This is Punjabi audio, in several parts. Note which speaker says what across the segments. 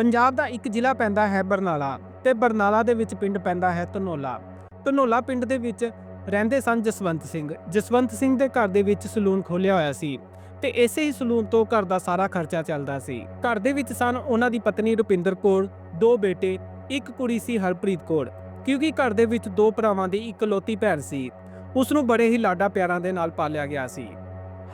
Speaker 1: ਪੰਜਾਬ ਦਾ ਇੱਕ ਜ਼ਿਲ੍ਹਾ ਪੈਂਦਾ ਹੈ ਬਰਨਾਲਾ ਤੇ ਬਰਨਾਲਾ ਦੇ ਵਿੱਚ ਪਿੰਡ ਪੈਂਦਾ ਹੈ ਧਨੋਲਾ। ਧਨੋਲਾ ਪਿੰਡ ਦੇ ਵਿੱਚ ਰਹਿੰਦੇ ਸਨ ਜਸਵੰਤ ਸਿੰਘ। ਜਸਵੰਤ ਸਿੰਘ ਦੇ ਘਰ ਦੇ ਵਿੱਚ ਸਲੂਨ ਖੋਲਿਆ ਹੋਇਆ ਸੀ ਤੇ ਇਸੇ ਹੀ ਸਲੂਨ ਤੋਂ ਘਰ ਦਾ ਸਾਰਾ ਖਰਚਾ ਚੱਲਦਾ ਸੀ। ਘਰ ਦੇ ਵਿੱਚ ਸਨ ਉਹਨਾਂ ਦੀ ਪਤਨੀ ਰੁਪਿੰਦਰ ਕੌਰ, ਦੋ ਬੇਟੇ, ਇੱਕ ਕੁੜੀ ਸੀ ਹਰਪ੍ਰੀਤ ਕੌਰ, ਕਿਉਂਕਿ ਘਰ ਦੇ ਵਿੱਚ ਦੋ ਭਰਾਵਾਂ ਦੀ ਇਕਲੌਤੀ ਭੈਣ ਸੀ। ਉਸ ਨੂੰ ਬੜੇ ਹੀ ਲਾਡਾ ਪਿਆਰਾਂ ਦੇ ਨਾਲ ਪਾਲਿਆ ਗਿਆ ਸੀ।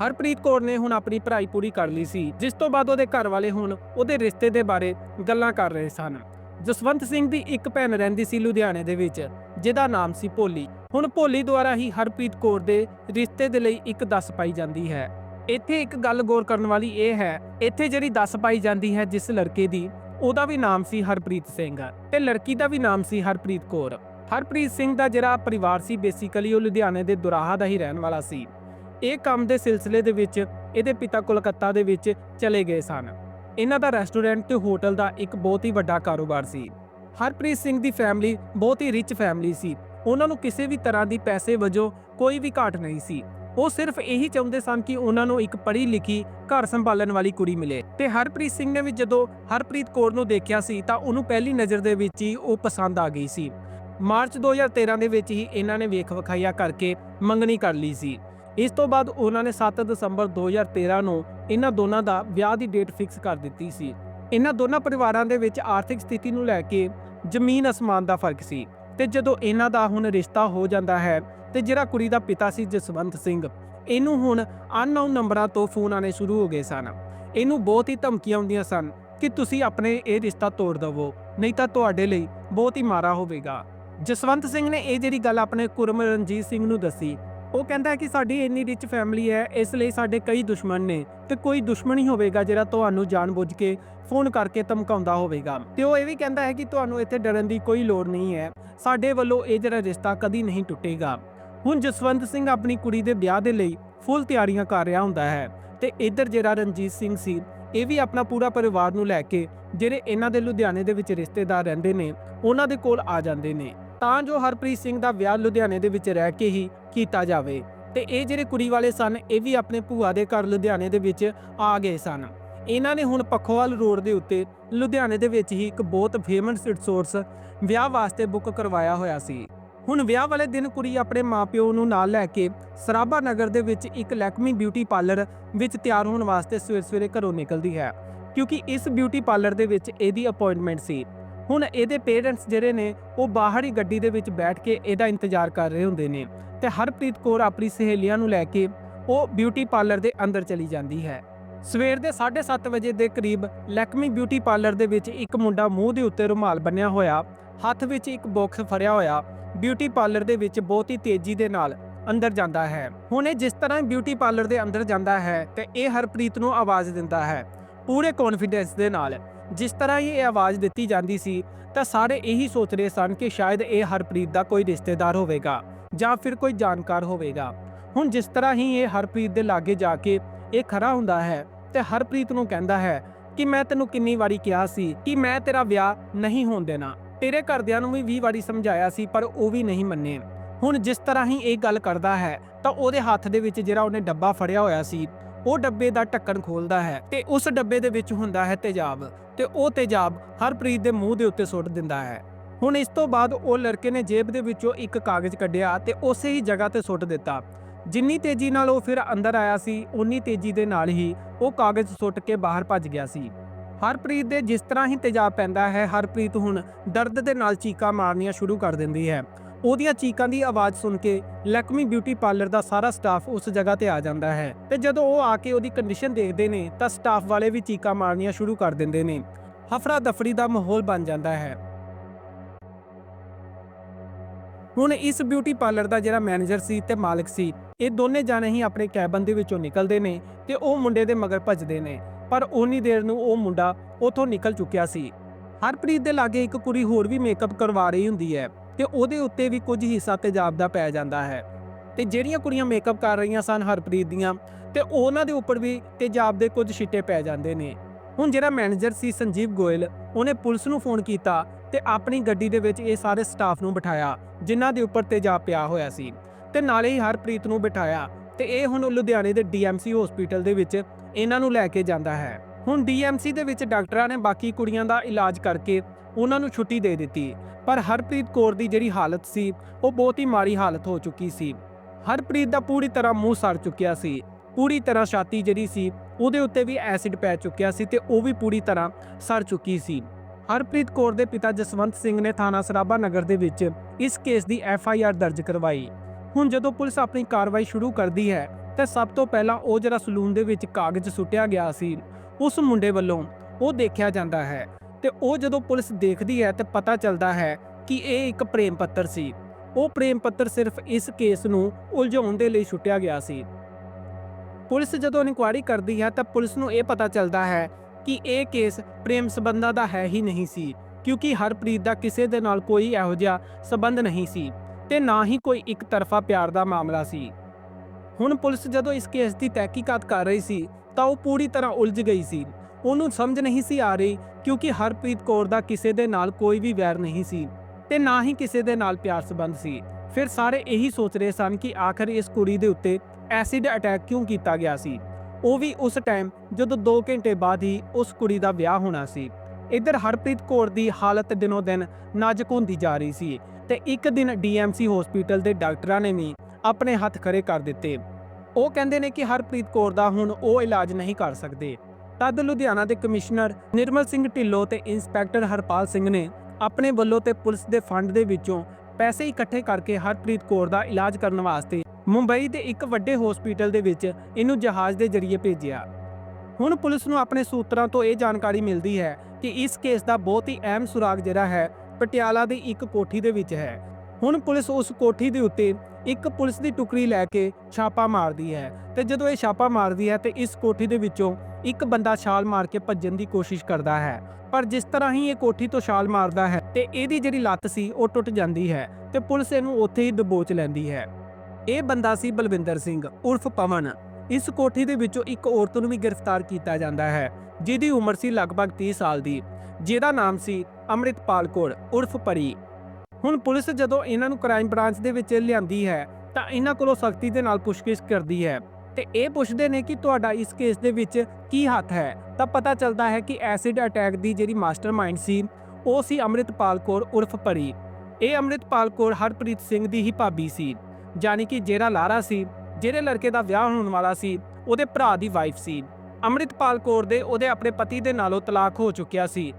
Speaker 1: ਹਰਪ੍ਰੀਤ ਕੌਰ ਨੇ ਹੁਣ ਆਪਣੀ ਪੜ੍ਹਾਈ ਪੂਰੀ ਕਰ ਲਈ ਸੀ, ਜਿਸ ਤੋਂ ਬਾਅਦ ਉਹਦੇ ਘਰ ਵਾਲੇ ਹੁਣ ਉਹਦੇ ਰਿਸ਼ਤੇ ਦੇ ਬਾਰੇ ਗੱਲਾਂ ਕਰ ਰਹੇ ਸਨ। ਜਸਵੰਤ ਸਿੰਘ ਦੀ ਇੱਕ ਭੈਣ ਰਹਿੰਦੀ ਸੀ ਲੁਧਿਆਣੇ ਦੇ ਵਿੱਚ, ਜਿਹਦਾ ਨਾਮ ਸੀ ਭੋਲੀ। ਹੁਣ ਭੋਲੀ ਦੁਆਰਾ ਹੀ ਹਰਪ੍ਰੀਤ ਕੌਰ ਦੇ ਰਿਸ਼ਤੇ ਦੇ ਲਈ ਇੱਕ ਦੱਸ ਪਾਈ ਜਾਂਦੀ ਹੈ। ਇੱਥੇ ਇੱਕ ਗੱਲ ਗੌਰ ਕਰਨ ਵਾਲੀ ਇਹ ਹੈ, ਇੱਥੇ ਜਿਹੜੀ ਦੱਸ ਪਾਈ ਜਾਂਦੀ ਹੈ ਜਿਸ ਲੜਕੇ ਦੀ, ਉਹਦਾ ਵੀ ਨਾਮ ਸੀ ਹਰਪ੍ਰੀਤ ਸਿੰਘ ਤੇ ਲੜਕੀ ਦਾ ਵੀ ਨਾਮ ਸੀ ਹਰਪ੍ਰੀਤ ਕੌਰ। ਹਰਪ੍ਰੀਤ ਸਿੰਘ ਦਾ ਜਿਹੜਾ ਪਰਿਵਾਰ ਸੀ ਬੇਸਿਕਲੀ ਉਹ ਲੁਧਿਆਣੇ ਦੇ ਦੁਰਾਹਾ ਦਾ ਹੀ ਰਹਿਣ ਵਾਲਾ ਸੀ। ਇਹ ਕੰਮ ਦੇ ਸਿਲਸਿਲੇ ਦੇ ਵਿੱਚ ਇਹਦੇ ਪਿਤਾ ਕੋਲਕਾਤਾ ਦੇ ਵਿੱਚ ਚਲੇ ਗਏ ਸਨ। ਇਹਨਾਂ ਦਾ ਰੈਸਟੋਰੈਂਟ ਤੇ ਹੋਟਲ ਦਾ ਇੱਕ ਬਹੁਤ ਹੀ ਵੱਡਾ ਕਾਰੋਬਾਰ ਸੀ। ਹਰਪ੍ਰੀਤ ਸਿੰਘ ਦੀ ਫੈਮਿਲੀ ਬਹੁਤ ਹੀ ਰਿਚ ਫੈਮਿਲੀ ਸੀ। ਉਹਨਾਂ ਨੂੰ ਕਿਸੇ ਵੀ ਤਰ੍ਹਾਂ ਦੀ ਪੈਸੇ ਵਜੋਂ ਕੋਈ ਵੀ ਘਾਟ ਨਹੀਂ ਸੀ। ਉਹ ਸਿਰਫ ਇਹੀ ਚਾਹੁੰਦੇ ਸਨ ਕਿ ਉਹਨਾਂ ਨੂੰ ਇੱਕ ਪੜ੍ਹੀ ਲਿਖੀ ਘਰ ਸੰਭਾਲਣ ਵਾਲੀ ਕੁੜੀ ਮਿਲੇ। ਤੇ ਹਰਪ੍ਰੀਤ ਸਿੰਘ ਨੇ ਵੀ ਜਦੋਂ ਹਰਪ੍ਰੀਤ ਕੌਰ ਨੂੰ ਦੇਖਿਆ ਸੀ ਤਾਂ ਉਹਨੂੰ ਪਹਿਲੀ ਨਜ਼ਰ ਦੇ ਵਿੱਚ ਹੀ ਉਹ ਪਸੰਦ ਆ ਗਈ ਸੀ। ਮਾਰਚ 2013 ਦੇ ਵਿੱਚ ਹੀ ਇਹਨਾਂ ਨੇ ਵੇਖ ਵਿਖਾਈਆ ਕਰਕੇ ਮੰਗਣੀ ਕਰ ਲਈ ਸੀ। ਇਸ ਤੋਂ ਬਾਅਦ ਉਹਨਾਂ ਨੇ 7 ਦਸੰਬਰ 2013 ਨੂੰ ਇਹਨਾਂ ਦੋਨਾਂ ਦਾ ਵਿਆਹ ਦੀ ਡੇਟ ਫਿਕਸ ਕਰ ਦਿੱਤੀ ਸੀ। ਇਹਨਾਂ ਦੋਨਾਂ ਪਰਿਵਾਰਾਂ ਦੇ ਵਿੱਚ ਆਰਥਿਕ ਸਥਿਤੀ ਨੂੰ ਲੈ ਕੇ ਜ਼ਮੀਨ ਅਸਮਾਨ ਦਾ ਫ਼ਰਕ ਸੀ ਤੇ ਜਦੋਂ ਇਹਨਾਂ ਦਾ ਹੁਣ ਰਿਸ਼ਤਾ ਹੋ ਜਾਂਦਾ ਹੈ ਤੇ ਜਿਹੜਾ ਕੁੜੀ ਦਾ ਪਿਤਾ ਸੀ ਜਸਵੰਤ ਸਿੰਘ, ਇਹਨੂੰ ਹੁਣ ਅਨਨੋਨ ਨੰਬਰਾਂ ਤੋਂ ਫੋਨ ਆਣੇ ਸ਼ੁਰੂ ਹੋ ਗਏ ਸਨ। ਇਹਨੂੰ ਬਹੁਤ ਹੀ ਧਮਕੀਆਂ ਆਉਂਦੀਆਂ ਸਨ ਕਿ ਤੁਸੀਂ ਆਪਣੇ ਇਹ ਰਿਸ਼ਤਾ ਤੋੜ ਦਵੋ, ਨਹੀਂ ਤਾਂ ਤੁਹਾਡੇ ਲਈ ਬਹੁਤ ਹੀ ਮਾਰਾ ਹੋਵੇਗਾ। ਜਸਵੰਤ ਸਿੰਘ ਨੇ ਇਹ ਜਿਹੜੀ ਗੱਲ ਆਪਣੇ ਕੁਰਮ ਰਣਜੀਤ ਸਿੰਘ ਨੂੰ ਦੱਸੀ ਉਹ ਕਹਿੰਦਾ ਹੈ ਕਿ ਸਾਡੀ ਇੰਨੀ ਰਿਚ ਫੈਮਿਲੀ ਹੈ, ਇਸ ਲਈ ਸਾਡੇ ਕਈ ਦੁਸ਼ਮਣ ਨੇ ਤੇ ਕੋਈ ਦੁਸ਼ਮਣ ਹੀ ਹੋਵੇਗਾ ਜਿਹੜਾ ਤੁਹਾਨੂੰ ਜਾਣਬੁੱਝ ਕੇ ਫੋਨ ਕਰਕੇ ਧਮਕਾਉਂਦਾ ਹੋਵੇਗਾ। ਤੇ ਉਹ ਇਹ ਵੀ ਕਹਿੰਦਾ ਹੈ ਕਿ ਤੁਹਾਨੂੰ ਇੱਥੇ ਡਰਨ ਦੀ ਕੋਈ ਲੋੜ ਨਹੀਂ ਹੈ। ਸਾਡੇ ਵੱਲੋਂ ਇਹ ਜਿਹੜਾ ਰਿਸ਼ਤਾ ਕਦੀ ਨਹੀਂ ਟੁੱਟੇਗਾ। ਹੁਣ ਜਸਵੰਤ ਸਿੰਘ ਆਪਣੀ ਕੁੜੀ ਦੇ ਵਿਆਹ ਦੇ ਲਈ ਫੁੱਲ ਤਿਆਰੀਆਂ ਕਰ ਰਿਹਾ ਹੁੰਦਾ ਹੈ ਤੇ ਇੱਧਰ ਜਿਹੜਾ ਰਣਜੀਤ ਸਿੰਘ ਸੀ, ਇਹ ਵੀ ਆਪਣਾ ਪੂਰਾ ਪਰਿਵਾਰ ਨੂੰ ਲੈ ਕੇ ਜਿਹੜੇ ਇਹਨਾਂ ਦੇ ਲੁਧਿਆਣੇ ਦੇ ਵਿੱਚ ਰਿਸ਼ਤੇਦਾਰ ਰਹਿੰਦੇ ਨੇ, ਉਹਨਾਂ ਦੇ ਕੋਲ ਆ ਜਾਂਦੇ ਨੇ। ਤਾਂ ਜੋ ਹਰਪ੍ਰੀਤ ਸਿੰਘ ਦਾ ਵਿਆਹ ਲੁਧਿਆਣੇ ਦੇ ਵਿੱਚ ਰਹਿ ਕੇ ਹੀ ਕੀਤਾ ਜਾਵੇ। ਤੇ ਇਹ ਜਿਹੜੇ ਕੁੜੀ ਵਾਲੇ ਸਨ, ਇਹ ਵੀ ਆਪਣੇ ਭੂਆ ਦੇ ਘਰ ਲੁਧਿਆਣੇ ਦੇ ਵਿੱਚ ਆ ਗਏ ਸਨ। ਇਹਨਾਂ ਨੇ ਹੁਣ ਪਖੋਵਾਲ ਰੋਡ ਦੇ ਉੱਤੇ ਲੁਧਿਆਣੇ ਦੇ ਵਿੱਚ ਹੀ ਇੱਕ ਬਹੁਤ ਫੇਮਸ ਰਿਸੋਰਸ ਵਿਆਹ ਵਾਸਤੇ ਬੁੱਕ ਕਰਵਾਇਆ ਹੋਇਆ ਸੀ। ਹੁਣ ਵਿਆਹ ਵਾਲੇ ਦਿਨ ਕੁੜੀ ਆਪਣੇ ਮਾਪਿਓ ਨੂੰ ਨਾਲ ਲੈ ਕੇ ਸਰਾਭਾ ਨਗਰ ਦੇ ਵਿੱਚ ਇੱਕ ਲੈਕਮੀ ਬਿਊਟੀ ਪਾਰਲਰ ਵਿੱਚ ਤਿਆਰ ਹੋਣ ਵਾਸਤੇ ਸਵੇਰ-ਸਵੇਰੇ ਘਰੋਂ ਨਿਕਲਦੀ ਹੈ। ਕਿਉਂਕਿ ਇਸ ਬਿਊਟੀ ਪਾਰਲਰ ਦੇ ਵਿੱਚ ਇਹਦੀ ਅਪਾਇੰਟਮੈਂਟ ਸੀ। ਹੁਣ ਇਹਦੇ ਪੇਰੈਂਟਸ ਜਿਹੜੇ ਨੇ, ਉਹ ਬਾਹਰ ਹੀ ਗੱਡੀ ਦੇ ਵਿੱਚ ਬੈਠ ਕੇ ਇਹਦਾ ਇੰਤਜ਼ਾਰ ਕਰ ਰਹੇ ਹੁੰਦੇ ਨੇ ਤੇ ਹਰਪ੍ਰੀਤ ਕੌਰ ਆਪਣੀ ਸਹੇਲੀਆਂ ਨੂੰ ਲੈ ਕੇ ਉਹ ਬਿਊਟੀ ਪਾਰਲਰ ਦੇ ਅੰਦਰ ਚਲੀ ਜਾਂਦੀ ਹੈ। ਸਵੇਰ ਦੇ 7:30 ਵਜੇ ਦੇ ਕਰੀਬ ਲੈਕਮੀ ਬਿਊਟੀ ਪਾਰਲਰ ਦੇ ਵਿੱਚ ਇੱਕ ਮੁੰਡਾ ਮੂੰਹ ਦੇ ਉੱਤੇ ਰੁਮਾਲ ਬੰਨਿਆ ਹੋਇਆ, ਹੱਥ ਵਿੱਚ ਇੱਕ ਬਾਕਸ ਫੜਿਆ ਹੋਇਆ ਬਿਊਟੀ ਪਾਰਲਰ ਦੇ ਵਿੱਚ ਬਹੁਤ ਹੀ ਤੇਜ਼ੀ ਦੇ ਨਾਲ ਅੰਦਰ ਜਾਂਦਾ ਹੈ। ਹੁਣ ਇਹ ਜਿਸ ਤਰ੍ਹਾਂ ਬਿਊਟੀ ਪਾਰਲਰ ਦੇ ਅੰਦਰ ਜਾਂਦਾ ਹੈ ਤੇ ਇਹ ਹਰਪ੍ਰੀਤ ਨੂੰ ਆਵਾਜ਼ ਦਿੰਦਾ ਹੈ, ਪੂਰੇ ਕੌਨਫੀਡੈਂਸ ਦੇ ਨਾਲ। ਜਿਸ ਤਰ੍ਹਾਂ ਹੀ ਇਹ ਆਵਾਜ਼ ਦਿੱਤੀ ਜਾਂਦੀ ਸੀ, ਤਾਂ ਸਾਰੇ ਇਹੀ ਸੋਚ ਰਹੇ ਸਨ ਕਿ ਸ਼ਾਇਦ ਇਹ ਹਰਪ੍ਰੀਤ ਦਾ ਕੋਈ ਰਿਸ਼ਤੇਦਾਰ ਹੋਵੇਗਾ ਜਾਂ ਫਿਰ ਕੋਈ ਜਾਣਕਾਰ ਹੋਵੇਗਾ। ਹੁਣ ਜਿਸ ਤਰ੍ਹਾਂ ਹੀ ਇਹ ਹਰਪ੍ਰੀਤ ਦੇ ਲਾਗੇ ਜਾ ਕੇ ਇਹ ਖੜਾ ਹੁੰਦਾ ਹੈ, ਤੇ ਹਰਪ੍ਰੀਤ ਨੂੰ ਕਹਿੰਦਾ ਹੈ ਕਿ ਮੈਂ ਤੈਨੂੰ ਕਿੰਨੀ ਵਾਰੀ ਕਿਹਾ ਸੀ ਕਿ ਮੈਂ ਤੇਰਾ ਵਿਆਹ ਨਹੀਂ ਹੋਣ ਦੇਣਾ। ਤੇਰੇ ਘਰਦਿਆਂ ਨੂੰ ਵੀ 20 ਵਾਰੀ ਸਮਝਾਇਆ ਸੀ, ਪਰ ਉਹ ਵੀ ਨਹੀਂ ਮੰਨੇ। ਹੁਣ ਜਿਸ ਤਰ੍ਹਾਂ ਹੀ ਇਹ ਗੱਲ ਕਰਦਾ ਹੈ, ਤਾਂ ਉਹਦੇ ਹੱਥ ਦੇ ਵਿੱਚ ਜਿਹੜਾ ਉਹਨੇ ਡੱਬਾ ਫੜਿਆ ਹੋਇਆ ਸੀ, ਉਹ ਡੱਬੇ ਦਾ ਢੱਕਣ ਖੋਲਦਾ ਹੈ ਤੇ ਉਸ ਡੱਬੇ ਦੇ ਵਿੱਚ ਹੁੰਦਾ ਹੈ ਤੇਜ਼ਾਬ। ਤੇ ਉਹ ਤੇਜ਼ਾਬ ਹਰਪ੍ਰੀਤ ਦੇ ਮੂੰਹ ਦੇ ਉੱਤੇ ਸੁੱਟ ਦਿੰਦਾ ਹੈ। ਹੁਣ ਇਸ ਤੋਂ ਬਾਅਦ ਉਹ ਲੜਕੇ ਨੇ ਜੇਬ ਦੇ ਵਿੱਚੋਂ ਇੱਕ ਕਾਗਜ਼ ਕੱਢਿਆ ਤੇ ਉਸੇ ਹੀ ਜਗ੍ਹਾ ਤੇ ਸੁੱਟ ਦਿੱਤਾ। ਜਿੰਨੀ ਤੇਜ਼ੀ ਨਾਲ ਉਹ ਫਿਰ ਅੰਦਰ ਆਇਆ ਸੀ ਉਨੀ ਤੇਜ਼ੀ ਦੇ ਨਾਲ ਹੀ ਉਹ ਕਾਗਜ਼ ਸੁੱਟ ਕੇ ਬਾਹਰ ਭੱਜ ਗਿਆ ਸੀ। ਹਰਪ੍ਰੀਤ ਦੇ ਜਿਸ ਤਰ੍ਹਾਂ ਹੀ ਤੇਜ਼ਾਬ ਪੈਂਦਾ ਹੈ, ਹਰਪ੍ਰੀਤ ਹੁਣ ਦਰਦ ਦੇ ਨਾਲ ਚੀਕਾਂ ਮਾਰਨੀਆਂ ਸ਼ੁਰੂ ਕਰ ਦਿੰਦੀ ਹੈ। ਉਹਦੀਆਂ ਚੀਕਾਂ ਦੀ ਆਵਾਜ਼ ਸੁਣ ਕੇ ਲੈਕਮੀ ਬਿਊਟੀ ਪਾਰਲਰ ਦਾ ਸਾਰਾ ਸਟਾਫ ਉਸ ਜਗ੍ਹਾ ਤੇ ਆ ਜਾਂਦਾ ਹੈ ਤੇ ਜਦੋਂ ਉਹ ਆ ਕੇ ਉਹਦੀ ਕੰਡੀਸ਼ਨ ਦੇਖਦੇ ਨੇ ਤਾਂ ਸਟਾਫ ਵਾਲੇ ਵੀ ਚੀਕਾਂ ਮਾਰਨੀਆਂ ਸ਼ੁਰੂ ਕਰ ਦਿੰਦੇ ਨੇ। ਹਫਰਾ ਦਫੜੀ ਦਾ ਮਾਹੌਲ ਬਣ ਜਾਂਦਾ ਹੈ। ਹੁਣ ਇਸ ਬਿਊਟੀ ਪਾਰਲਰ ਦਾ ਜਿਹੜਾ ਮੈਨੇਜਰ ਸੀ ਤੇ ਮਾਲਕ ਸੀ, ਇਹ ਦੋਨੇ ਜਾਣੇ ਹੀ ਆਪਣੇ ਕੈਬਨ ਦੇ ਵਿੱਚੋਂ ਨਿਕਲਦੇ ਨੇ ਤੇ ਉਹ ਮੁੰਡੇ ਦੇ ਮਗਰ ਭੱਜਦੇ ਨੇ, ਪਰ ਉਨੀ ਦੇਰ ਨੂੰ ਉਹ ਮੁੰਡਾ ਉਥੋਂ ਨਿਕਲ ਚੁੱਕਿਆ ਸੀ। ਹਰਪ੍ਰੀਤ ਦੇ ਲਾਗੇ ਇੱਕ ਕੁੜੀ ਹੋਰ ਵੀ ਮੇਕਅਪ ਕਰਵਾ ਰਹੀ ਹੁੰਦੀ ਹੈ। ਤੇ ਉਹਦੇ ਉੱਤੇ ਵੀ ਕੁਝ ਹਿੱਸਾ ਤੇਜ਼ਾਬ ਦਾ ਪੈ ਜਾਂਦਾ ਹੈ। ਤੇ ਜਿਹੜੀਆਂ ਕੁੜੀਆਂ ਮੇਕਅਪ ਕਰ ਰਹੀਆਂ ਸਨ ਹਰਪ੍ਰੀਤ ਦੀਆਂ, ਤੇ ਉਹਨਾਂ ਦੇ ਉੱਪਰ ਵੀ ਤੇਜ਼ਾਬ ਦੇ ਕੁਝ ਛਿੱਟੇ ਪੈ ਜਾਂਦੇ ਨੇ। ਹੁਣ ਜਿਹੜਾ ਮੈਨੇਜਰ ਸੀ ਸੰਜੀਵ ਗੋਇਲ, ਉਹਨੇ ਪੁਲਿਸ ਨੂੰ ਫੋਨ ਕੀਤਾ ਤੇ ਆਪਣੀ ਗੱਡੀ ਦੇ ਵਿੱਚ ਇਹ ਸਾਰੇ ਸਟਾਫ ਨੂੰ ਬਿਠਾਇਆ, ਜਿਨ੍ਹਾਂ ਦੇ ਉੱਪਰ ਤੇਜ਼ਾਬ ਪਿਆ ਹੋਇਆ ਸੀ। ਤੇ ਨਾਲੇ ਹੀ ਹਰਪ੍ਰੀਤ ਨੂੰ ਬਿਠਾਇਆ, ਤੇ ਇਹ ਹੁਣ ਲੁਧਿਆਣੇ ਦੇ ਡੀਐਮਸੀ ਹਸਪੀਟਲ ਦੇ ਵਿੱਚ ਇਹਨਾਂ ਨੂੰ ਲੈ ਕੇ ਜਾਂਦਾ ਹੈ। ਹੁਣ ਡੀਐਮਸੀ ਦੇ ਵਿੱਚ ਡਾਕਟਰਾਂ ਨੇ ਬਾਕੀ ਕੁੜੀਆਂ ਦਾ ਇਲਾਜ ਕਰਕੇ ਉਹਨਾਂ ਨੂੰ ਛੁੱਟੀ ਦੇ ਦਿੱਤੀ। ਪਰ ਹਰਪ੍ਰੀਤ ਕੌਰ ਦੀ ਜਿਹੜੀ ਹਾਲਤ ਸੀ, ਉਹ ਬਹੁਤ ਹੀ ਮਾੜੀ ਹਾਲਤ ਹੋ ਚੁੱਕੀ ਸੀ। ਹਰਪ੍ਰੀਤ ਦਾ ਪੂਰੀ ਤਰ੍ਹਾਂ ਮੂੰਹ ਸੜ ਚੁੱਕਿਆ ਸੀ। ਪੂਰੀ ਤਰ੍ਹਾਂ ਛਾਤੀ ਜਿਹੜੀ ਸੀ, ਉਹਦੇ ਉੱਤੇ ਵੀ ਐਸਿਡ ਪੈ ਚੁੱਕਿਆ ਸੀ ਤੇ ਉਹ ਵੀ ਪੂਰੀ ਤਰ੍ਹਾਂ ਸੜ ਚੁੱਕੀ ਸੀ। ਹਰਪ੍ਰੀਤ ਕੌਰ ਦੇ ਪਿਤਾ ਜਸਵੰਤ ਸਿੰਘ ਨੇ ਥਾਣਾ ਸਰਾਭਾ ਨਗਰ ਦੇ ਵਿੱਚ ਇਸ ਕੇਸ ਦੀ ਐਫ ਆਈ ਆਰ ਦਰਜ ਕਰਵਾਈ। ਹੁਣ ਜਦੋਂ ਪੁਲਿਸ ਆਪਣੀ ਕਾਰਵਾਈ ਸ਼ੁਰੂ ਕਰਦੀ ਹੈ, ਤਾਂ ਸਭ ਤੋਂ ਪਹਿਲਾਂ ਉਹ ਜਿਹੜਾ ਸਲੂਨ ਦੇ ਵਿੱਚ ਕਾਗਜ਼ ਸੁੱਟਿਆ ਗਿਆ ਸੀ, ਉਸ ਮੁੰਡੇ ਵੱਲੋਂ ਉਹ ਦੇਖਿਆ ਜਾਂਦਾ ਹੈ। ਤੇ ਉਹ ਜਦੋਂ ਪੁਲਿਸ ਦੇਖਦੀ ਹੈ ਤੇ ਪਤਾ ਚੱਲਦਾ ਹੈ ਕਿ ਇਹ ਇੱਕ ਪ੍ਰੇਮ ਪੱਤਰ ਸੀ। ਉਹ ਪ੍ਰੇਮ ਪੱਤਰ ਸਿਰਫ ਇਸ ਕੇਸ ਨੂੰ ਉਲਝਾਉਣ ਦੇ ਲਈ ਛੁੱਟਿਆ ਗਿਆ ਸੀ। ਪੁਲਿਸ ਜਦੋਂ ਇਨਕੁਆਇਰੀ ਕਰਦੀ ਹੈ ਤਾਂ ਪੁਲਿਸ ਨੂੰ ਇਹ ਪਤਾ ਚੱਲਦਾ ਹੈ ਕਿ ਇਹ ਕੇਸ ਪ੍ਰੇਮ ਸਬੰਧਾਂ ਦਾ ਹੈ ਹੀ ਨਹੀਂ ਸੀ, ਕਿਉਂਕਿ ਹਰਪ੍ਰੀਤ ਦਾ ਕਿਸੇ ਦੇ ਨਾਲ ਕੋਈ ਇਹੋ ਜਿਹਾ ਸਬੰਧ ਨਹੀਂ ਸੀ ਤੇ ਨਾ ਹੀ ਕੋਈ ਇੱਕ ਤਰਫਾ ਪਿਆਰ ਦਾ ਮਾਮਲਾ ਸੀ। ਹੁਣ ਪੁਲਿਸ ਜਦੋਂ ਇਸ ਕੇਸ ਦੀ ਤਹਿਕੀਕਾਤ ਕਰ ਰਹੀ ਸੀ ਤਾਂ ਉਹ ਪੂਰੀ ਤਰ੍ਹਾਂ ਉਲਝ ਗਈ ਸੀ। ਉਹਨੂੰ ਸਮਝ ਨਹੀਂ ਸੀ ਆ ਰਹੀ ਕਿਉਂਕਿ ਹਰਪ੍ਰੀਤ ਕੌਰ ਦਾ ਕਿਸੇ ਦੇ ਨਾਲ ਕੋਈ ਵੀ ਵੈਰ ਨਹੀਂ ਸੀ ਤੇ ਨਾ ਹੀ ਕਿਸੇ ਦੇ ਨਾਲ ਪਿਆਰ ਸੰਬੰਧ ਸੀ। ਫਿਰ ਸਾਰੇ ਇਹੀ ਸੋਚ ਰਹੇ ਸਨ ਕਿ ਆਖਰ ਇਸ ਕੁੜੀ ਦੇ ਉੱਤੇ ਐਸਿਡ ਅਟੈਕ ਕਿਉਂ ਕੀਤਾ ਗਿਆ ਸੀ। ਉਹ ਵੀ ਉਸ ਟਾਈਮ ਜਦੋਂ 2 ਘੰਟੇ ਬਾਅਦ ਹੀ ਉਸ ਕੁੜੀ ਦਾ ਵਿਆਹ ਹੋਣਾ ਸੀ। ਇੱਧਰ ਹਰਪ੍ਰੀਤ ਕੌਰ ਦੀ ਹਾਲਤ ਦਿਨੋ ਦਿਨ ਨਾਜ਼ੁਕ ਹੁੰਦੀ ਜਾ ਰਹੀ ਸੀ ਤੇ ਇੱਕ ਦਿਨ ਡੀਐਮਸੀ ਹਸਪੀਟਲ ਦੇ ਡਾਕਟਰਾਂ ਨੇ ਵੀ ਆਪਣੇ ਹੱਥ ਖੜੇ ਕਰ ਦਿੱਤੇ। ਉਹ ਕਹਿੰਦੇ ਨੇ ਕਿ ਹਰਪ੍ਰੀਤ ਕੌਰ ਦਾ ਹੁਣ ਉਹ ਇਲਾਜ ਨਹੀਂ ਕਰ ਸਕਦੇ। ਤਦ ਲੁਧਿਆਣਾ ਦੇ ਕਮਿਸ਼ਨਰ ਨਿਰਮਲ ਸਿੰਘ ਢਿੱਲੋਂ ਤੇ ਇੰਸਪੈਕਟਰ ਹਰਪਾਲ ਸਿੰਘ ਨੇ ਆਪਣੇ ਵੱਲੋਂ ਤੇ ਪੁਲਿਸ ਦੇ ਫੰਡ ਦੇ ਵਿੱਚੋਂ ਪੈਸੇ ਇਕੱਠੇ ਕਰਕੇ ਹਰਪ੍ਰੀਤ ਕੌਰ ਦਾ ਇਲਾਜ ਕਰਨ ਵਾਸਤੇ ਮੁੰਬਈ ਦੇ ਇੱਕ ਵੱਡੇ ਹਸਪੀਟਲ ਦੇ ਵਿੱਚ ਇਹਨੂੰ ਜਹਾਜ਼ ਦੇ ਜ਼ਰੀਏ ਭੇਜਿਆ। ਹੁਣ ਪੁਲਿਸ ਨੂੰ ਆਪਣੇ ਸੂਤਰਾਂ ਤੋਂ ਇਹ ਜਾਣਕਾਰੀ ਮਿਲਦੀ ਹੈ ਕਿ ਇਸ ਕੇਸ ਦਾ ਬਹੁਤ ਹੀ ਅਹਿਮ ਸੁਰਾਗ ਜਿਹੜਾ ਹੈ, ਪਟਿਆਲਾ ਦੀ ਇੱਕ ਕੋਠੀ ਦੇ ਵਿੱਚ ਹੈ। ਹੁਣ ਪੁਲਿਸ ਉਸ ਕੋਠੀ ਦੇ ਉੱਤੇ ਇੱਕ ਪੁਲਿਸ ਦੀ ਟੁਕੜੀ ਲੈ ਕੇ ਛਾਪਾ ਮਾਰਦੀ ਹੈ ਤੇ ਜਦੋਂ ਇਹ ਛਾਪਾ ਮਾਰਦੀ ਹੈ ਤੇ ਇਸ ਕੋਠੀ ਦੇ ਵਿੱਚੋਂ ਇੱਕ ਬੰਦਾ ਛਾਲ ਮਾਰ ਕੇ ਭੱਜਣ ਦੀ ਕੋਸ਼ਿਸ਼ ਕਰਦਾ ਹੈ। ਪਰ ਜਿਸ ਤਰ੍ਹਾਂ ਹੀ ਇਹ ਕੋਠੀ ਤੋਂ ਛਾਲ ਮਾਰਦਾ ਹੈ ਤੇ ਇਹਦੀ ਜਿਹੜੀ ਲੱਤ ਸੀ ਉਹ ਟੁੱਟ ਜਾਂਦੀ ਹੈ ਤੇ ਪੁਲਿਸ ਇਹਨੂੰ ਉੱਥੇ ਹੀ ਦਬੋਚ ਲੈਂਦੀ ਹੈ। ਇਹ ਬੰਦਾ ਸੀ ਬਲਵਿੰਦਰ ਸਿੰਘ, ਉਰਫ ਪਵਨ। ਇਸ ਕੋਠੀ ਦੇ ਵਿੱਚੋਂ ਇੱਕ ਔਰਤ ਨੂੰ ਵੀ ਗ੍ਰਿਫਤਾਰ ਕੀਤਾ ਜਾਂਦਾ ਹੈ, ਜਿਹਦੀ ਉਮਰ ਸੀ ਲਗਭਗ 30 ਸਾਲ ਦੀ। ਜਿਹਦਾ ਨਾਮ ਸੀ ਅੰਮ੍ਰਿਤਪਾਲ ਕੌਰ, ਉਰਫ ਪਰੀ। ਹੁਣ ਪੁਲਿਸ ਜਦੋਂ ਇਹਨਾਂ ਨੂੰ ਕ੍ਰਾਈਮ ਬ੍ਰਾਂਚ ਦੇ ਵਿੱਚ ਲਿਆਂਦੀ ਹੈ, ਤਾਂ ਇਹਨਾਂ ਕੋਲੋਂ ਸਖਤੀ ਦੇ ਨਾਲ ਪੁੱਛਗਿੱਛ ਕਰਦੀ ਹੈ। ਤੇ ਇਹ ਪੁੱਛਦੇ ਨੇ ਕਿ ਤੁਹਾਡਾ ਇਸ ਕੇਸ ਦੇ ਵਿੱਚ ਕੀ ਹੱਥ ਹੈ? ਤਾਂ ਪਤਾ ਚੱਲਦਾ ਹੈ ਕਿ ਐਸਿਡ ਅਟੈਕ ਦੀ ਜਿਹੜੀ ਮਾਸਟਰਮਾਈਂਡ ਸੀ, ਉਹ ਸੀ ਅੰਮ੍ਰਿਤਪਾਲ ਕੌਰ ਉਰਫ ਪਰੀ। ਇਹ ਅੰਮ੍ਰਿਤਪਾਲ ਕੌਰ ਹਰਪ੍ਰੀਤ ਸਿੰਘ ਦੀ ਹੀ ਭਾਬੀ ਸੀ ਜਾਨੀ ਕਿ ਜਿਹੜਾ ਲਾਰਾ ਸੀ, ਜਿਹੜੇ ਲੜਕੇ ਦਾ ਵਿਆਹ ਹੋਣ ਵਾਲਾ ਸੀ, ਉਹਦੇ ਭਰਾ ਦੀ ਵਾਈਫ ਸੀ। ਅੰਮ੍ਰਿਤਪਾਲ ਕੌਰ ਦੇ ਉਹਦੇ ਆਪਣੇ ਪਤੀ ਦੇ ਨਾਲੋਂ ਤਲਾਕ ਹੋ ਚੁੱਕਿਆ ਸੀ।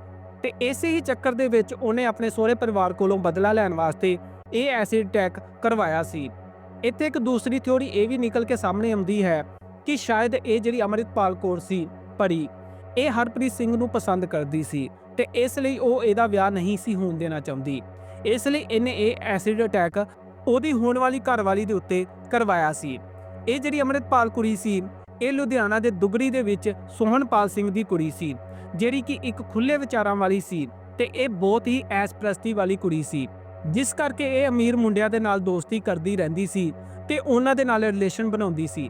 Speaker 1: ਤੇ ਇਸੇ ਹੀ ਚੱਕਰ ਦੇ ਵਿੱਚ ਉਹਨੇ ਆਪਣੇ ਸਹੁਰੇ ਪਰਿਵਾਰ ਕੋਲੋਂ ਬਦਲਾ ਲੈਣ ਵਾਸਤੇ ਇਹ ਐਸਿਡ ਅਟੈਕ ਕਰਵਾਇਆ ਸੀ। ਇੱਥੇ ਇੱਕ ਦੂਸਰੀ ਥਿਉਰੀ ਇਹ ਵੀ ਨਿਕਲ ਕੇ ਸਾਹਮਣੇ ਆਉਂਦੀ ਹੈ ਕਿ ਸ਼ਾਇਦ ਇਹ ਜਿਹੜੀ ਅੰਮ੍ਰਿਤਪਾਲ ਕੌਰ ਸੀ, ਪਰੀ, ਇਹ ਹਰਪ੍ਰੀਤ ਸਿੰਘ ਨੂੰ ਪਸੰਦ ਕਰਦੀ ਸੀ ਤੇ ਇਸ ਲਈ ਉਹ ਇਹਦਾ ਵਿਆਹ ਨਹੀਂ ਸੀ ਹੋਣ ਦੇਣਾ ਚਾਹੁੰਦੀ। ਇਸ ਲਈ ਇਹਨੇ ਇਹ ਐਸਿਡ ਅਟੈਕ ਉਹਦੀ ਹੋਣ ਵਾਲੀ ਘਰਵਾਲੀ ਦੇ ਉੱਤੇ ਕਰਵਾਇਆ ਸੀ। ਇਹ ਜਿਹੜੀ ਅੰਮ੍ਰਿਤਪਾਲ ਕੁੜੀ ਸੀ, ਇਹ ਲੁਧਿਆਣਾ ਦੇ ਦੁਗਰੀ ਦੇ ਵਿੱਚ ਸੋਹਣਪਾਲ ਸਿੰਘ ਦੀ ਕੁੜੀ ਸੀ। ਜਿਹੜੀ ਕਿ ਇੱਕ ਖੁੱਲੇ ਵਿਚਾਰਾਂ ਵਾਲੀ ਸੀ ਤੇ ਇਹ ਬਹੁਤ ਹੀ ਐਸ ਪ੍ਰਸਤੀ ਵਾਲੀ ਕੁੜੀ ਸੀ। ਜਿਸ ਕਰਕੇ ਇਹ ਅਮੀਰ ਮੁੰਡਿਆਂ ਦੇ ਨਾਲ ਦੋਸਤੀ ਕਰਦੀ ਰਹਿੰਦੀ ਸੀ ਤੇ ਉਹਨਾਂ ਦੇ ਨਾਲ ਰਿਲੇਸ਼ਨ ਬਣਾਉਂਦੀ ਸੀ।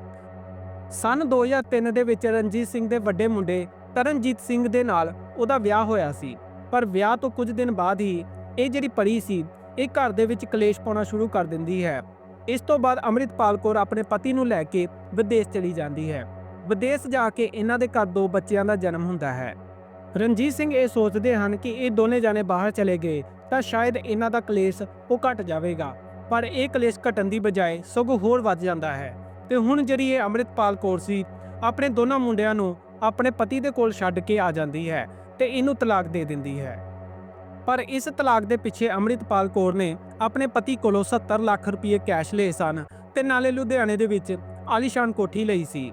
Speaker 1: ਸਨ 2003 ਦੇ ਵਿੱਚ ਰਣਜੀਤ ਸਿੰਘ ਦੇ ਵੱਡੇ ਮੁੰਡੇ ਤਰਨਜੀਤ ਸਿੰਘ ਦੇ ਨਾਲ ਉਹਦਾ ਵਿਆਹ ਹੋਇਆ ਸੀ। ਪਰ ਵਿਆਹ ਤੋਂ ਕੁਝ ਦਿਨ ਬਾਅਦ ਹੀ ਇਹ ਜਿਹੜੀ ਪਰੀ ਸੀ, ਇਹ ਘਰ ਦੇ ਵਿੱਚ ਕਲੇਸ਼ ਪਾਉਣਾ ਸ਼ੁਰੂ ਕਰ ਦਿੰਦੀ ਹੈ। ਇਸ ਤੋਂ ਬਾਅਦ ਅੰਮ੍ਰਿਤਪਾਲ ਕੌਰ ਆਪਣੇ ਪਤੀ ਨੂੰ ਲੈ ਕੇ ਵਿਦੇਸ਼ ਚਲੀ ਜਾਂਦੀ ਹੈ। ਵਿਦੇਸ਼ ਜਾ ਕੇ ਇਹਨਾਂ ਦੇ ਘਰ ਦੋ ਬੱਚਿਆਂ ਦਾ ਜਨਮ ਹੁੰਦਾ ਹੈ। ਰਣਜੀਤ ਸਿੰਘ ਇਹ ਸੋਚਦੇ ਹਨ ਕਿ ਇਹ ਦੋਨੇ ਜਾਣੇ ਬਾਹਰ ਚਲੇ ਗਏ ਤਾਂ ਸ਼ਾਇਦ ਇਹਨਾਂ ਦਾ ਕਲੇਸ਼ ਉਹ ਘਟ ਜਾਵੇਗਾ। ਪਰ ਇਹ ਕਲੇਸ਼ ਘਟਣ ਦੀ ਬਜਾਏ ਸਗੋਂ ਹੋਰ ਵੱਧ ਜਾਂਦਾ ਹੈ। ਤੇ ਹੁਣ ਜਿਹੜੀ ਇਹ ਅੰਮ੍ਰਿਤਪਾਲ ਕੌਰ ਸੀ, ਆਪਣੇ ਦੋਨਾਂ ਮੁੰਡਿਆਂ ਨੂੰ ਆਪਣੇ ਪਤੀ ਦੇ ਕੋਲ ਛੱਡ ਕੇ ਆ ਜਾਂਦੀ ਹੈ ਤੇ ਇਹਨੂੰ ਤਲਾਕ ਦੇ ਦਿੰਦੀ ਹੈ। ਪਰ ਇਸ ਤਲਾਕ ਦੇ ਪਿੱਛੇ ਅੰਮ੍ਰਿਤਪਾਲ ਕੌਰ ਨੇ ਆਪਣੇ ਪਤੀ ਕੋਲੋਂ 70 ਲੱਖ ਰੁਪਏ ਕੈਸ਼ ਲਏ ਸਨ ਤੇ ਨਾਲੇ ਲੁਧਿਆਣੇ ਦੇ ਵਿੱਚ ਆਲੀਸ਼ਾਨ ਕੋਠੀ ਲਈ ਸੀ।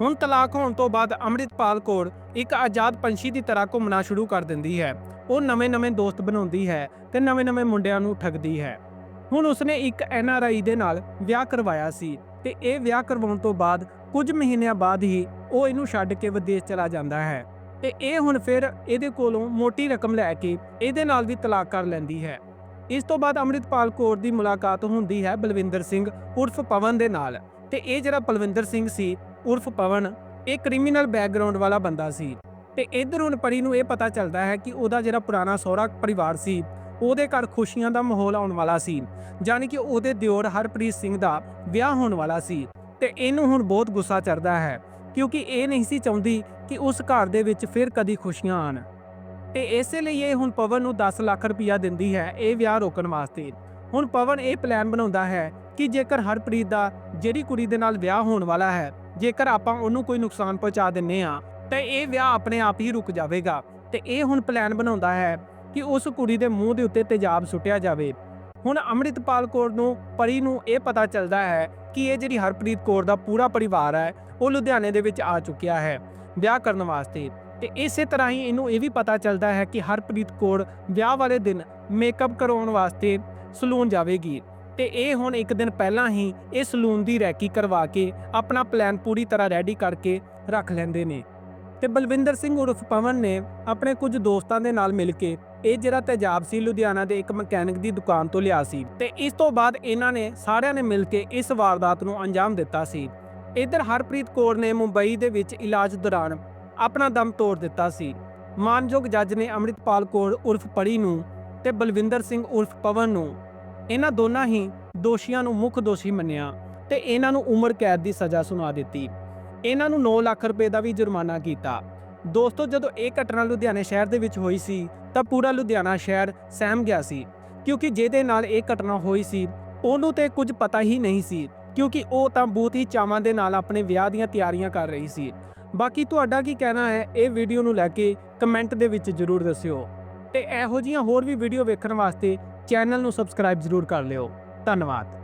Speaker 1: ਹੁਣ ਤਲਾਕ ਹੋਣ ਤੋਂ ਬਾਅਦ ਅੰਮ੍ਰਿਤਪਾਲ ਕੌਰ ਇੱਕ ਆਜ਼ਾਦ ਪੰਛੀ ਦੀ ਤਰ੍ਹਾਂ ਘੁੰਮਣਾ ਸ਼ੁਰੂ ਕਰ ਦਿੰਦੀ ਹੈ। ਉਹ ਨਵੇਂ-ਨਵੇਂ ਦੋਸਤ ਬਣਾਉਂਦੀ ਹੈ ਤੇ ਨਵੇਂ-ਨਵੇਂ ਮੁੰਡਿਆਂ ਨੂੰ ਠੱਗਦੀ ਹੈ। ਹੁਣ ਉਸਨੇ ਇੱਕ ਐਨਆਰਆਈ ਦੇ ਨਾਲ ਵਿਆਹ ਕਰਵਾਇਆ ਸੀ ਤੇ ਇਹ ਵਿਆਹ ਕਰਵਾਉਣ ਤੋਂ ਬਾਅਦ ਕੁਝ ਮਹੀਨਿਆਂ ਬਾਅਦ ਹੀ ਉਹ ਇਹਨੂੰ ਛੱਡ ਕੇ ਵਿਦੇਸ਼ ਚਲਾ ਜਾਂਦਾ ਹੈ ਤੇ ਇਹ ਹੁਣ ਫਿਰ ਇਹਦੇ ਕੋਲੋਂ ਮੋਟੀ ਰਕਮ ਲੈ ਕੇ ਇਹਦੇ ਨਾਲ ਵੀ ਤਲਾਕ ਕਰ ਲੈਂਦੀ ਹੈ। ਇਸ ਤੋਂ ਬਾਅਦ ਅੰਮ੍ਰਿਤਪਾਲ ਕੌਰ ਦੀ ਮੁਲਾਕਾਤ ਹੁੰਦੀ ਹੈ ਬਲਵਿੰਦਰ ਸਿੰਘ ਉਰਫ ਪਵਨ ਦੇ ਨਾਲ ਤੇ ਇਹ ਜਿਹੜਾ ਬਲਵਿੰਦਰ ਸਿੰਘ ਸੀ ਉਰਫ ਪਵਨ, ਇਹ ਕ੍ਰਿਮੀਨਲ ਬੈਕਗ੍ਰਾਉਂਡ ਵਾਲਾ ਬੰਦਾ ਸੀ। ਤੇ ਇਧਰ ਹੁਣ ਪਰੀ ਨੂੰ ਇਹ ਪਤਾ ਚੱਲਦਾ ਹੈ ਕਿ ਉਹਦਾ ਜਿਹੜਾ ਪੁਰਾਣਾ ਸਹੁਰਾ ਪਰਿਵਾਰ ਸੀ, ਉਹਦੇ ਘਰ ਖੁਸ਼ੀਆਂ ਦਾ ਮਾਹੌਲ ਆਉਣ ਵਾਲਾ ਸੀ। ਯਾਨੀ ਕਿ ਉਹਦੇ ਦਿਓਰ ਹਰਪ੍ਰੀਤ ਸਿੰਘ ਦਾ ਵਿਆਹ ਹੋਣ ਵਾਲਾ ਸੀ। ਤੇ ਇਹਨੂੰ ਹੁਣ ਬਹੁਤ ਗੁੱਸਾ ਚੜਦਾ ਹੈ, ਕਿਉਂਕਿ ਇਹ ਨਹੀਂ ਸੀ ਚਾਹੁੰਦੀ ਕਿ ਉਸ ਘਰ ਦੇ ਵਿੱਚ ਫਿਰ ਕਦੀ ਖੁਸ਼ੀਆਂ ਆਣ ਤੇ ਇਸੇ ਲਈ ਇਹ ਹੁਣ ਪਵਨ ਨੂੰ 10 ਲੱਖ ਰੁਪਇਆ ਦਿੰਦੀ ਹੈ ਇਹ ਵਿਆਹ ਰੋਕਣ ਵਾਸਤੇ। ਹੁਣ ਪਵਨ ਇਹ ਪਲਾਨ ਬਣਾਉਂਦਾ ਹੈ ਕਿ ਜੇਕਰ ਹਰਪ੍ਰੀਤ ਦਾ ਜਿਹੜੀ ਕੁੜੀ ਦੇ ਨਾਲ ਵਿਆਹ ਹੋਣ ਵਾਲਾ ਹੈ ਜੇਕਰ ਆਪਾਂ ਉਹਨੂੰ ਕੋਈ ਨੁਕਸਾਨ ਪਹੁੰਚਾ ਦਿੰਨੇ ਆ ਤਾਂ ਇਹ ਵਿਆਹ ਆਪਣੇ ਆਪ ਹੀ ਰੁਕ ਜਾਵੇਗਾ। ਤੇ ਇਹ ਹੁਣ ਪਲਾਨ ਬਣਾਉਂਦਾ ਹੈ ਕਿ ਉਸ ਕੁੜੀ ਦੇ ਮੂੰਹ ਦੇ ਉੱਤੇ ਤੇਜ਼ਾਬ ਸੁੱਟਿਆ ਜਾਵੇ। ਹੁਣ ਅੰਮ੍ਰਿਤਪਾਲ ਕੌਰ ਨੂੰ, ਪਰੀ ਨੂੰ ਇਹ ਪਤਾ ਚੱਲਦਾ ਹੈ ਕਿ ਇਹ ਜਿਹੜੀ ਹਰਪ੍ਰੀਤ ਕੌਰ ਦਾ ਪੂਰਾ ਪਰਿਵਾਰ ਹੈ, ਉਹ ਲੁਧਿਆਣੇ ਦੇ ਵਿੱਚ ਆ ਚੁੱਕਿਆ ਹੈ ਵਿਆਹ ਕਰਨ ਵਾਸਤੇ। ਤੇ ਇਸੇ ਤਰ੍ਹਾਂ ਹੀ ਇਹਨੂੰ ਇਹ ਵੀ ਪਤਾ ਚੱਲਦਾ ਹੈ ਕਿ ਹਰਪ੍ਰੀਤ ਕੌਰ ਵਿਆਹ ਵਾਲੇ ਦਿਨ ਮੇਕਅਪ ਕਰਾਉਣ ਵਾਸਤੇ ਸਲੂਨ ਜਾਵੇਗੀ। ਤੇ ਇਹ ਹੁਣ ਇੱਕ ਦਿਨ ਪਹਿਲਾਂ ਹੀ ਇਹ ਸਲੂਨ ਦੀ ਰੈਕੀ ਕਰਵਾ ਕੇ ਆਪਣਾ ਪਲਾਨ ਪੂਰੀ ਤਰ੍ਹਾਂ ਰੈਡੀ ਕਰਕੇ ਰੱਖ ਲੈਂਦੇ ਨੇ। ਤੇ ਬਲਵਿੰਦਰ ਸਿੰਘ ਉਰਫ ਪਵਨ ਨੇ ਆਪਣੇ ਕੁਝ ਦੋਸਤਾਂ ਦੇ ਨਾਲ ਮਿਲ ਕੇ ਇਹ ਜਿਹੜਾ ਤੇਜ਼ਾਬ ਸੀ ਲੁਧਿਆਣਾ ਦੇ ਇੱਕ ਮਕੈਨਿਕ ਦੀ ਦੁਕਾਨ ਤੋਂ ਲਿਆ ਸੀ ਤੇ ਇਸ ਤੋਂ ਬਾਅਦ ਇਹਨਾਂ ਨੇ ਸਾਰਿਆਂ ਨੇ ਮਿਲ ਕੇ ਇਸ ਵਾਰਦਾਤ ਨੂੰ ਅੰਜਾਮ ਦਿੱਤਾ ਸੀ। ਇਧਰ ਹਰਪ੍ਰੀਤ ਕੌਰ ਨੇ ਮੁੰਬਈ ਦੇ ਵਿੱਚ ਇਲਾਜ ਦੌਰਾਨ ਆਪਣਾ ਦਮ ਤੋੜ ਦਿੱਤਾ ਸੀ। ਮਾਨਯੋਗ ਜੱਜ ਨੇ ਅੰਮ੍ਰਿਤਪਾਲ ਕੌਰ ਉਰਫ ਪੜੀ ਨੂੰ ਤੇ ਬਲਵਿੰਦਰ ਸਿੰਘ ਉਰਫ ਪਵਨ ਨੂੰ ਇਹਨਾਂ ਦੋਨਾਂ ਹੀ ਦੋਸ਼ੀਆਂ ਨੂੰ ਮੁੱਖ ਦੋਸ਼ੀ ਮੰਨਿਆ ਤੇ ਇਹਨਾਂ ਨੂੰ ਉਮਰ ਕੈਦ ਦੀ ਸਜ਼ਾ ਸੁਣਾ ਦਿੱਤੀ। ਇਹਨਾਂ ਨੂੰ 9 ਲੱਖ ਰੁਪਏ ਦਾ ਵੀ ਜੁਰਮਾਨਾ ਕੀਤਾ। ਦੋਸਤੋ, ਜਦੋਂ ਇਹ ਘਟਨਾ ਲੁਧਿਆਣੇ ਸ਼ਹਿਰ ਦੇ ਵਿੱਚ ਹੋਈ ਸੀ, ਤਾਂ ਪੂਰਾ ਲੁਧਿਆਣਾ ਸ਼ਹਿਰ ਸਹਿਮ ਗਿਆ ਸੀ, ਕਿਉਂਕਿ ਜਿਹਦੇ ਨਾਲ ਇਹ ਘਟਨਾ ਹੋਈ ਸੀ, ਉਹਨੂੰ ਤੇ ਕੁਝ ਪਤਾ ਹੀ ਨਹੀਂ ਸੀ, ਕਿਉਂਕਿ ਉਹ ਤਾਂ ਬਹੁਤ ਹੀ ਚਾਵਾਂ ਦੇ ਨਾਲ ਆਪਣੇ ਵਿਆਹ ਦੀਆਂ ਤਿਆਰੀਆਂ ਕਰ ਰਹੀ ਸੀ। ਬਾਕੀ ਤੁਹਾਡਾ ਕੀ ਕਹਿਣਾ ਹੈ, ਇਹ ਵੀਡੀਓ ਨੂੰ ਲੈ ਕੇ ਕਮੈਂਟ ਦੇ ਵਿੱਚ ਜਰੂਰ ਦੱਸਿਓ। ਤੇ ਇਹੋ ਜਿਹੀਆਂ ਹੋਰ ਵੀ ਵੀਡੀਓ ਵੇਖਣ ਵਾਸਤੇ ਚੈਨਲ ਨੂੰ ਸਬਸਕ੍ਰਾਈਬ ਜਰੂਰ ਕਰ ਲਿਓ। ਧੰਨਵਾਦ।